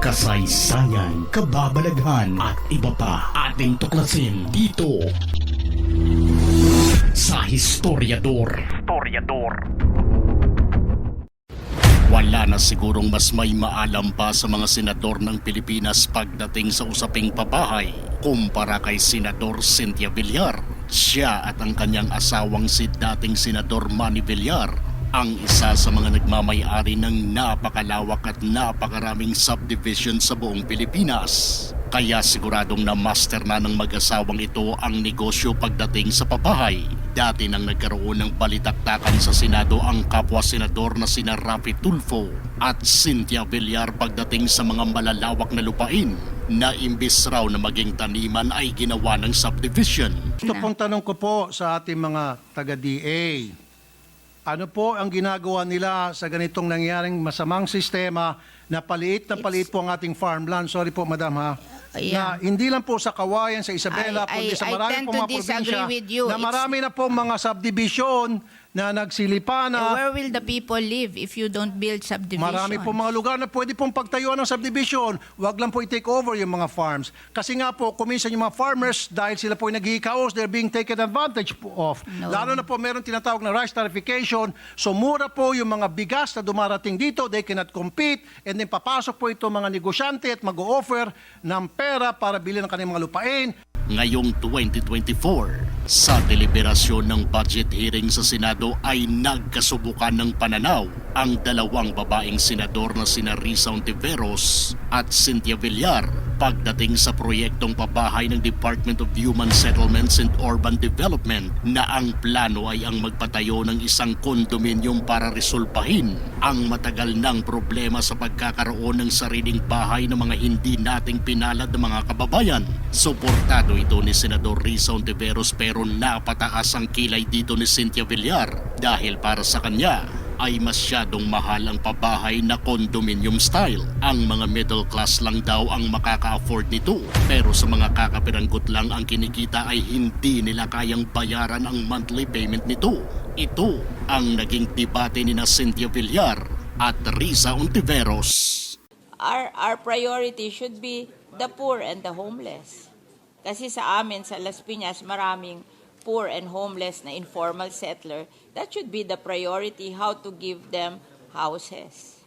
kasaysayan, kababalaghan at iba pa ating tuklasin dito sa Historiador. Historiador. Wala na sigurong mas may maalam pa sa mga senador ng Pilipinas pagdating sa usaping pabahay kumpara kay Senador Cynthia Villar. Siya at ang kanyang asawang si dating Senador Manny Villar ang isa sa mga nagmamayari ng napakalawak at napakaraming subdivision sa buong Pilipinas. Kaya siguradong na master na ng mag-asawang ito ang negosyo pagdating sa pabahay. Dati nang nagkaroon ng balitaktakan sa Senado ang kapwa-senador na sina Rafi Tulfo at Cynthia Villar pagdating sa mga malalawak na lupain na imbis raw na maging taniman ay ginawa ng subdivision. Ito pong tanong ko po sa ating mga taga-DA. Ano po ang ginagawa nila sa ganitong nangyaring masamang sistema na paliit na paliit po ang ating farmland? Sorry po, madam ha. Na Yeah. hindi lang po sa Kawayan, sa Isabela, I- kundi I- sa I marami tend pong mga probinsya na It's- marami na po mga subdivision na nagsilipa na. Where will the people live if you don't build subdivision? Marami po mga lugar na pwede pong pagtayuan ng subdivision. Huwag lang po i-take over yung mga farms. Kasi nga po, kuminsan yung mga farmers, dahil sila po yung naghihikaos, they're being taken advantage po of. No. Lalo na po meron tinatawag na rice tarification. So mura po yung mga bigas na dumarating dito, they cannot compete. And then papasok po ito mga negosyante at mag-offer ng pera para bilhin ng kanilang mga lupain. Ngayong 2024, sa deliberasyon ng budget hearing sa Senado ay nagkasubukan ng pananaw ang dalawang babaeng senador na sina Risa Ontiveros at Cynthia Villar pagdating sa proyektong pabahay ng Department of Human Settlements and Urban Development na ang plano ay ang magpatayo ng isang kondominium para resolbahin ang matagal ng problema sa pagkakaroon ng sariling bahay ng mga hindi nating pinalad na mga kababayan. Suportado ito ni Senador Risa Ontiveros pero napataas ang kilay dito ni Cynthia Villar dahil para sa kanya ay masyadong mahal ang pabahay na condominium style. Ang mga middle class lang daw ang makaka-afford nito. Pero sa mga kakapiranggot lang ang kinikita ay hindi nila kayang bayaran ang monthly payment nito. Ito ang naging debate ni na Cynthia Villar at Risa Ontiveros. our our priority should be the poor and the homeless. Kasi sa amin sa Las Piñas maraming poor and homeless na informal settler. That should be the priority how to give them houses.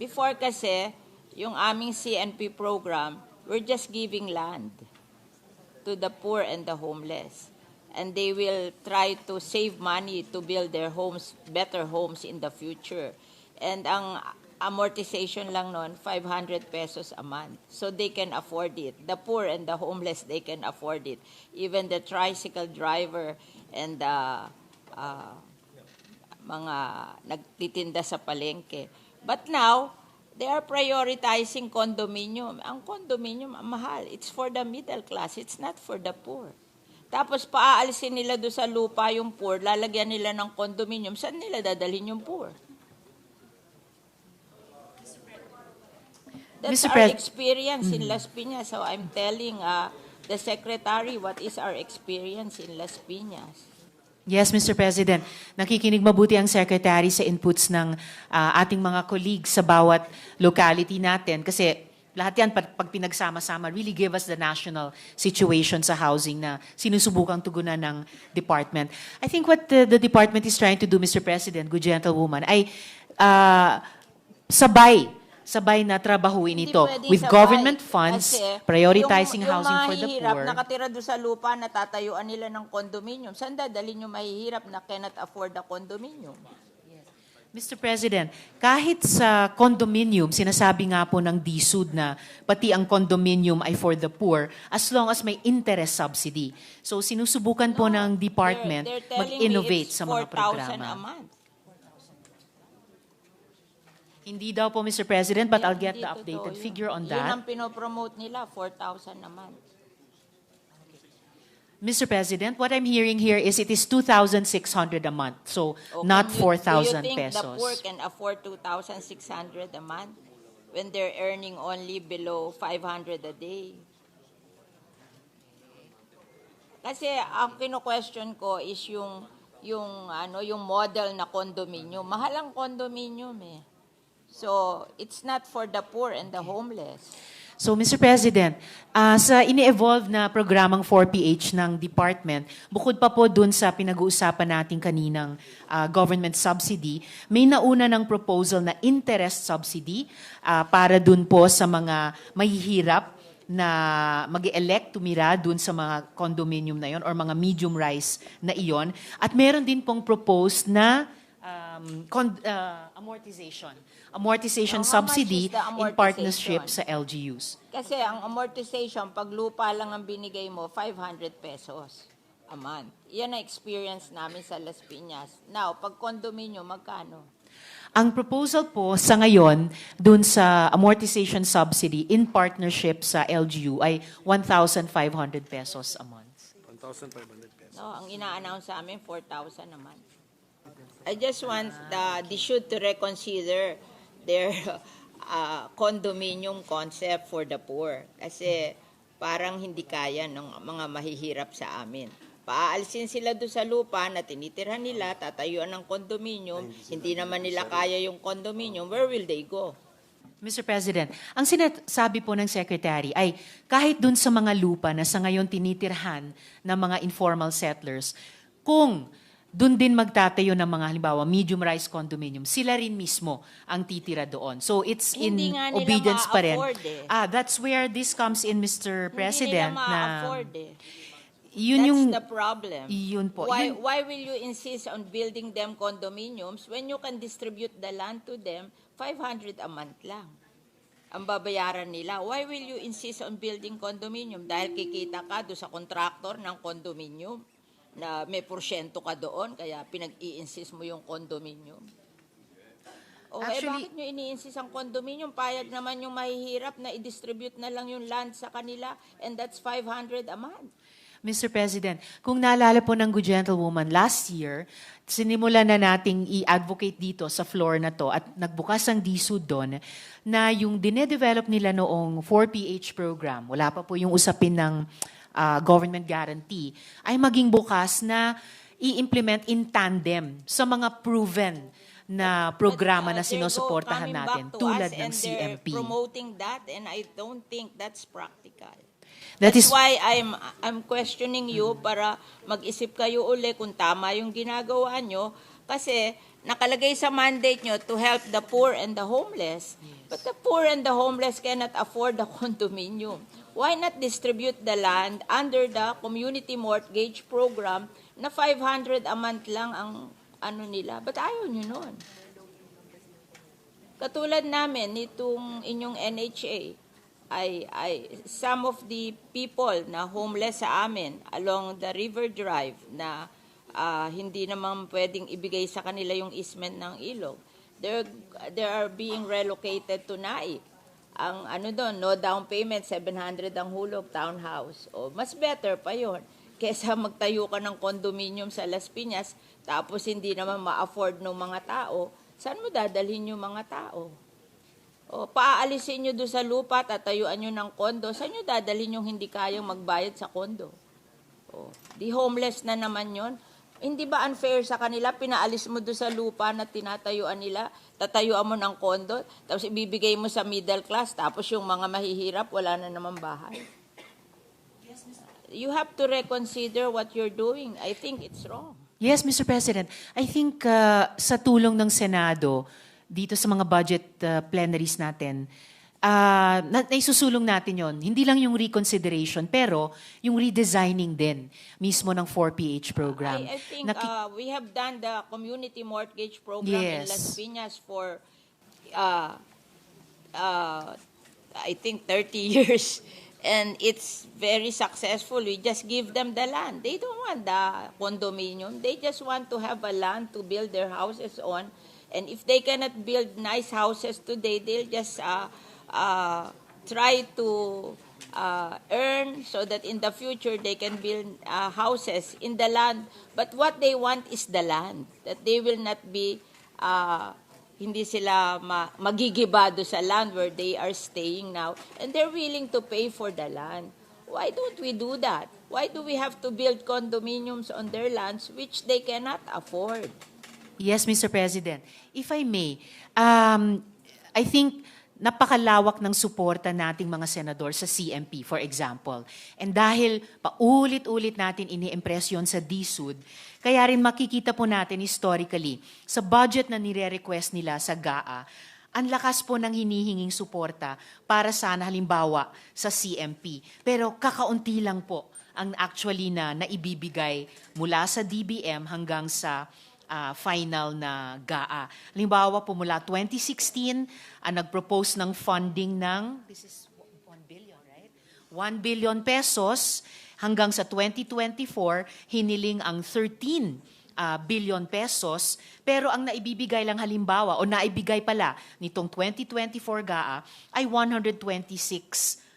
Before kasi yung aming CNP program, we're just giving land to the poor and the homeless. And they will try to save money to build their homes, better homes in the future. And ang amortization lang nun, 500 pesos a month. So they can afford it. The poor and the homeless, they can afford it. Even the tricycle driver and the uh, mga nagtitinda sa palengke. But now, they are prioritizing condominium. Ang condominium, mahal. It's for the middle class. It's not for the poor. Tapos paaalisin nila do sa lupa yung poor, lalagyan nila ng condominium. Saan nila dadalhin yung poor? That's Mr. our Pres- experience in Las Piñas. So I'm telling uh, the secretary what is our experience in Las Piñas. Yes, Mr. President. Nakikinig mabuti ang Secretary sa inputs ng ah, ating mga colleagues sa bawat locality natin kasi lahat yan pag, pag pinagsama-sama really give us the national situation sa housing na sinusubukang tugunan ng department. I think what the, the department is trying to do, Mr. President, good gentlewoman, ay ah, sabay sabay na trabahuin ito with sabay. government funds, Kasi prioritizing yung, housing for the Yung poor. nakatira doon sa lupa, natatayuan nila ng condominium. Saan dadalhin yung mahihirap na cannot afford the condominium? Mr. President, kahit sa condominium, sinasabi nga po ng DSUD na pati ang condominium ay for the poor as long as may interest subsidy. So sinusubukan po ng department mag-innovate sa mga 4,000 a programa. month. Hindi daw po, Mr. President, but I'll get Hindi the totoo updated yun. figure on Yun ang that. pinopromote nila, 4,000 a month. Mr. President, what I'm hearing here is it is 2,600 a month, so O not can you- 4,000 Do you think the poor pesos. can afford 2,600 a month when they're earning only below 500 a day? Kasi ang kino-question ko is yung yung ano yung model na condominium. Mahal ang condominium eh. So it's not for the poor and the homeless. So, Mr. President, ah, sa ini-evolve na programang 4PH ng department, bukod pa po dun sa pinag-uusapan natin kaninang ah, government subsidy, may nauna ng proposal na interest subsidy ah, para dun po sa mga mahihirap na mag elect tumira dun sa mga condominium na yon or mga medium rise na iyon. At meron din pong proposed na um, con- ah, amortization. Amortization how much subsidy is the in partnership sa LGUs. Kasi ang amortization, pag lupa lang ang binigay mo, 500 pesos a month. Yan ang experience namin sa Las Piñas. Now, pag condominium, magkano? Ang proposal po sa ngayon dun sa amortization subsidy in partnership sa LGU ay 1,500 pesos a month. No, ang ina-announce sa amin, 4,000 a month. I just want the, the should to reconsider their uh, condominium concept for the poor. Kasi parang hindi kaya ng mga mahihirap sa amin. Paalisin sila doon sa lupa na tinitirhan nila, tatayuan ng condominium, hindi naman nila kaya yung condominium, where will they go? Mr. President, ang sinasabi po ng Secretary ay kahit dun sa mga lupa na sa ngayon tinitirhan ng mga informal settlers, kung dun din magtatayo ng mga halimbawa medium-rise condominium, sila rin mismo ang titira doon. So it's Hindi in nga nila obedience pa rin. ma-afford eh. Ah, that's where this comes in, Mr. President. hindi nila na ma-afford eh. yun That's yung the problem. Yun po. Why, Yun- why will you insist on building them condominiums when you can distribute the land to them 500 a month lang? Ang babayaran nila. Why will you insist on building condominium? Dahil kikita ka do sa contractor ng condominium na may porsyento ka doon, kaya pinag-i-insist mo yung condominium. O eh, Actually- bakit nyo ini-insist ang condominium? Payag naman yung mahihirap na i-distribute na lang yung land sa kanila and that's 500 a month. Mr. President, kung naalala po ng good gentlewoman, last year, sinimulan na nating i-advocate dito sa floor na to at nagbukas ang DSUD doon na yung dinedevelop nila noong 4PH program, wala pa po yung usapin ng ah, government guarantee, ay maging bukas na i-implement in tandem sa mga proven na programa But, uh, na go- sinusuportahan natin tulad ng CMP. promoting that and I don't think that's practical. That That's is- why I'm I'm questioning you para mag-isip kayo uli kung tama yung ginagawa nyo kasi nakalagay sa mandate nyo to help the poor and the homeless. But the poor and the homeless cannot afford the condominium. Why not distribute the land under the community mortgage program na 500 a month lang ang ano nila? But ayaw nyo nun. Katulad namin nitong inyong NHA, ay, ay some of the people na homeless sa amin along the river drive na ah, hindi naman pwedeng ibigay sa kanila yung easement ng ilog. They're, they are being relocated to Naik. Ang ano doon, no down payment, 700 ang hulog, townhouse. O, mas better pa yon kesa magtayo ka ng condominium sa Las Piñas, tapos hindi naman ma-afford ng mga tao, saan mo dadalhin yung mga tao? O, paaalisin nyo doon sa lupa, tatayuan nyo ng kondo, saan nyo dadalhin yung hindi kayang magbayad sa kondo? O, di homeless na naman yon. Hindi ba unfair sa kanila? Pinaalis mo doon sa lupa na tinatayuan nila, tatayuan mo ng kondo, tapos ibibigay mo sa middle class, tapos yung mga mahihirap, wala na naman bahay. You have to reconsider what you're doing. I think it's wrong. Yes, Mr. President. I think uh, sa tulong ng Senado dito sa mga budget uh, plenaries natin, uh, na, naisusulong natin yon. Hindi lang yung reconsideration, pero yung redesigning din mismo ng 4PH program. I, I think Naki- uh, we have done the community mortgage program in Yes. Las Piñas for, uh, uh, I think, 30 years. And it's very successful. We just give them the land. They don't want the condominium. They just want to have a land to build their houses on. And if they cannot build nice houses today, they'll just uh, uh, try to uh, earn so that in the future they can build uh, houses in the land. But what they want is the land, that they will not be, uh, hindi sila ma- magigibado sa land where they are staying now. And they're willing to pay for the land. Why don't we do that? Why do we have to build condominiums on their lands which they cannot afford? Yes, Mr. President. If I may, um, I think napakalawak ng suporta nating mga senador sa CMP, for example. And dahil paulit-ulit natin ini-impress yun sa DSUD, kaya rin makikita po natin historically, sa budget na nire-request nila sa GAA, ang lakas po ng hinihinging suporta para sana halimbawa sa CMP. Pero kakaunti lang po ang actually na naibibigay mula sa DBM hanggang sa ah, final na GAA. Halimbawa po mula 2016, ang nag-propose ng funding ng, this is 1 billion, right? 1 billion pesos hanggang sa 2024, hiniling ang 13 ah, billion pesos. Pero ang naibibigay lang halimbawa, o naibigay pala nitong 2024 GAA ay 126 million.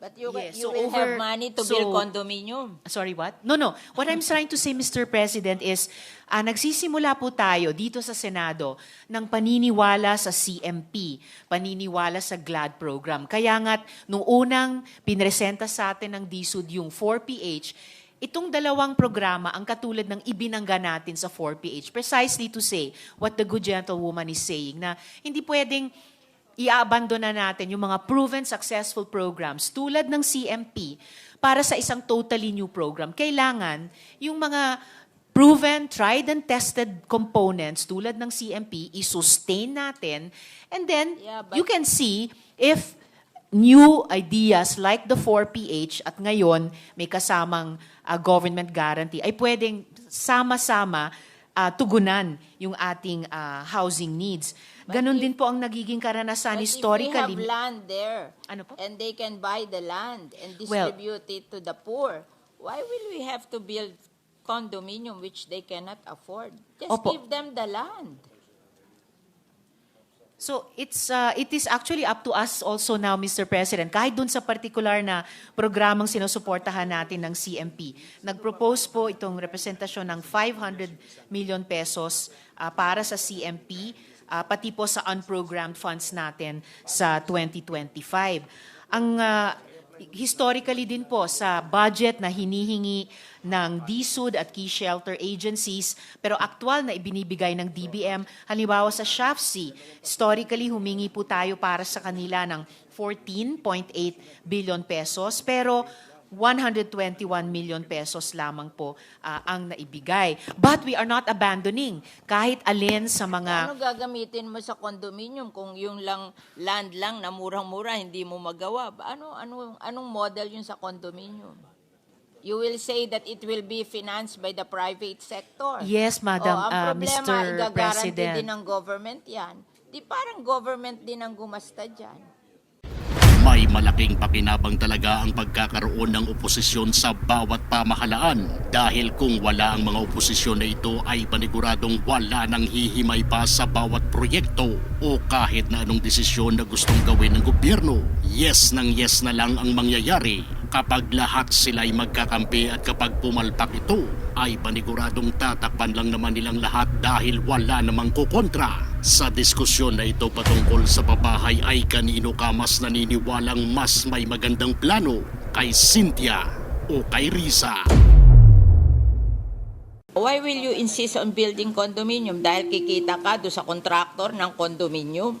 But you, Yes, you so will over- have money to so- build condominium. Sorry, what? No, no. What I'm trying to say, Mr. President, is ah, nagsisimula po tayo dito sa Senado ng paniniwala sa CMP, paniniwala sa GLAD program. Kaya nga't nung unang pinresenta sa atin ng DSUD yung 4PH, itong dalawang programa ang katulad ng ibinangga natin sa 4PH, precisely to say what the good gentlewoman is saying, na hindi pwedeng iaabandona natin yung mga proven successful programs tulad ng CMP para sa isang totally new program. Kailangan yung mga proven, tried and tested components tulad ng CMP, i-sustain natin and then Yeah, but- you can see if new ideas like the 4PH at ngayon may kasamang uh, government guarantee ay pwedeng sama-sama uh, tugunan yung ating uh, housing needs. Ganon din po ang nagiging karanasan But historically. if we have land there, Ano po? and they can buy the land and Well- distribute it to the poor, why will we have to build condominium which they cannot afford? Just Opo. give them the land. So it's uh, it is actually up to us also now Mr. President kahit dun sa particular na programang sinusuportahan natin ng CMP. Nag-propose po itong representasyon ng 500 million pesos uh, para sa CMP uh, pati po sa unprogrammed funds natin sa 2025. Ang uh, historically din po sa budget na hinihingi ng DSUD at key shelter agencies pero aktual na ibinibigay ng DBM halimbawa sa SHAFC historically humingi po tayo para sa kanila ng 14.8 billion pesos pero 121 million pesos lamang po ah, ang naibigay. But we are not abandoning kahit alin sa mga Ano gagamitin mo sa condominium kung yung lang land lang na murang-mura hindi mo magawa? Ano ano anong model yun sa condominium? You will say that it will be financed by the private sector. Yes, Madam, oh, ang ah, problema, Mr. igagaranti President. din ng government yan. Di parang government din ang gumasta dyan. May malaking pakinabang talaga ang pagkakaroon ng oposisyon sa bawat pamahalaan dahil kung wala ang mga oposisyon na ito ay paniguradong wala nang hihimay pa sa bawat proyekto o kahit na anong desisyon na gustong gawin ng gobyerno. Yes nang yes na lang ang mangyayari kapag lahat sila'y magkakampi at kapag pumalpak ito ay paniguradong tatakpan lang naman nilang lahat dahil wala namang kukontra. Sa diskusyon na ito patungkol sa pabahay ay kanino ka mas naniniwalang mas may magandang plano kay Cynthia o kay Risa? Why will you insist on building condominium? Dahil kikita ka do sa contractor ng condominium?